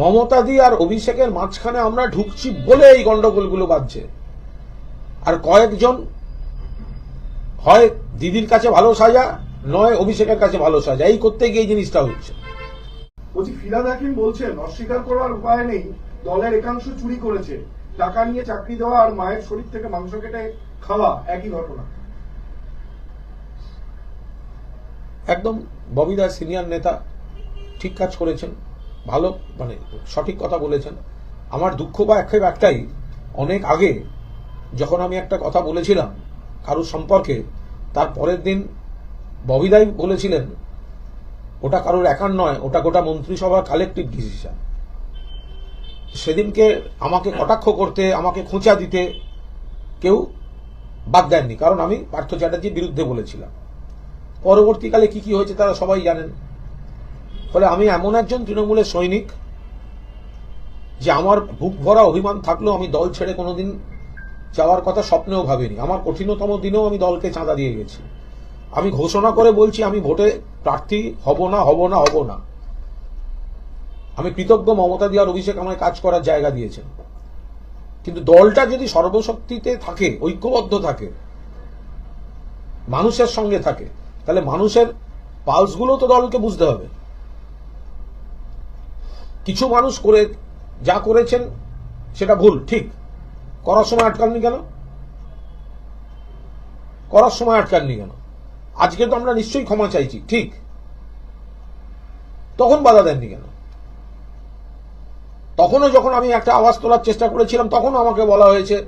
মমতাদি আর অভিষেকের মাঝখানে আমরা ঢুকছি বলে এই গন্ডগোলগুলো বাজছে। আর কয়েকজন হয় দিদির কাছে ভালো সাজা নয় অভিষেকের কাছে ভালো সাজা। এই করতে গিয়ে এই জিনিসটা হচ্ছে। বলছি ফিরাদ হাকিম বলছেন অস্বীকার করার উপায় নেই দলের একাংশ চুরি করেছে। টাকা নিয়ে চাকরি দেওয়া আর মায়ের শরীর থেকে মাংস কেটে খাওয়া একই ঘটনা। একদম ববিদার সিনিয়র নেতা ঠিক কাজ করেছেন। ভালো মানে সঠিক কথা বলেছেন। আমার দুঃখ বা আক্ষেপ একটাই অনেক আগে যখন আমি একটা কথা বলেছিলাম কারোর সম্পর্কে, তার পরের দিন ববিদাই বলেছিলেন, ওটা কারোর একার নয়, ওটা গোটা মন্ত্রিসভার কালেকটিভ ডিসিশন সেদিনকে আমাকে কটাক্ষ করতে, আমাকে খোঁচা দিতে কেউ বাদ দেননি, কারণ আমি পার্থ চ্যাটার্জির বিরুদ্ধে বলেছিলাম। পরবর্তীকালে কি কি হয়েছে তারা সবাই জানেন। ফলে আমি এমন একজন তৃণমূলের সৈনিক যে আমার বুক ভরা অভিমান থাকলেও আমি দল ছেড়ে কোনোদিন যাওয়ার কথা স্বপ্নেও ভাবিনি। আমার কঠিনতম দিনেও আমি দলকে চাঁদা দিয়ে গেছি। আমি ঘোষণা করে বলছি, আমি ভোটে প্রার্থী হব না হব না হব না। আমি কৃতজ্ঞ মমতা দিয়ার অভিষেক আমায় কাজ করার জায়গা দিয়েছেন। কিন্তু দলটা যদি সর্বশক্তিতে থাকে, ঐক্যবদ্ধ থাকে, মানুষের সঙ্গে থাকে, তাহলে মানুষের পালসগুলো তো দলকে বুঝতে হবে। কিছু মানুষ করে, যা করেছেন, সেটা ভুল, ঠিক। করার সময় আটকাননি কেন? করার সময় আটকাননি কেন? আজকে তো আমরা নিশ্চয়ই ক্ষমা চাইছি, ঠিক। তখন বাধা দেননি কেন? তখনও যখন আমি একটা আওয়াজ তোলার চেষ্টা করেছিলাম, তখনও আমাকে বলা হয়েছে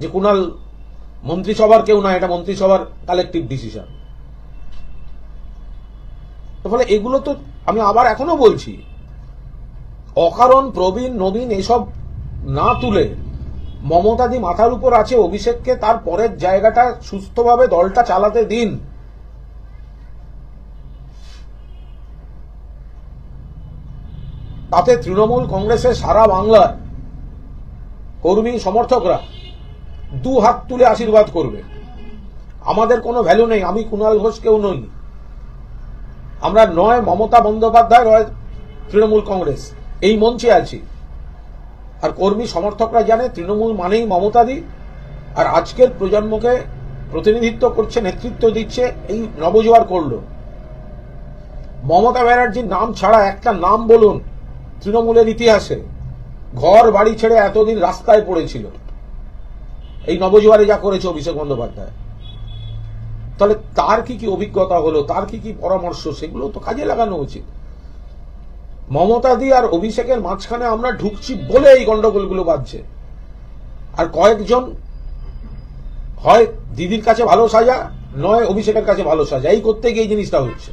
যে কুণাল মন্ত্রিসভার কেউ না, এটা মন্ত্রিসভার কালেকটিভ ডিসিশন ফলে এগুলো তো আমি আবার এখনও বলছি। অকারণ, প্রবীণ, নবীন এসব না তুলে মমতাদি মাথার উপর আছে অভিষেককে তার পরের জায়গাটা সুস্থভাবে দলটা চালাতে দিন। তাতে তৃণমূল কংগ্রেসের সারা বাংলার কর্মী সমর্থকরা দু হাত তুলে আশীর্বাদ করবে। আমাদের কোনো ভ্যালু নেই, আমি কুণাল ঘোষ কেউ নই। আমরা নয়, মমতা বন্দ্যোপাধ্যায়, নয়, তৃণমূল কংগ্রেস। এই মঞ্চে আছি। আর কর্মী সমর্থকরা জানে, তৃণমূল মানেই মমতাদি। আর আজকের প্রজন্মকে প্রতিনিধিত্ব করছে, নেতৃত্ব দিচ্ছে, এই নবজোয়ার করল। মমতা ব্যানার্জির নাম ছাড়া একটা নাম বলুন, তৃণমূলের ইতিহাসে। ঘর, বাড়ি ছেড়ে এতদিন রাস্তায় পড়েছিল। এই নবজোয়ারে যা করেছে অভিষেক বন্দ্যোপাধ্যায়। তাহলে তার কি কি অভিজ্ঞতা হলো, তার কি কি পরামর্শ, সেগুলো তো কাজে লাগানো উচিত। মমতা দি আর অভিষেকের মাঝখানে আমরা ঢুকছি বলে এই গন্ডগোলগুলো বাজছে আর কয়েকজন হয় দিদির কাছে ভালো সাজা, নয় অভিষেকের কাছে ভালো সাজা, এই করতে গিয়ে এই জিনিসটা হচ্ছে।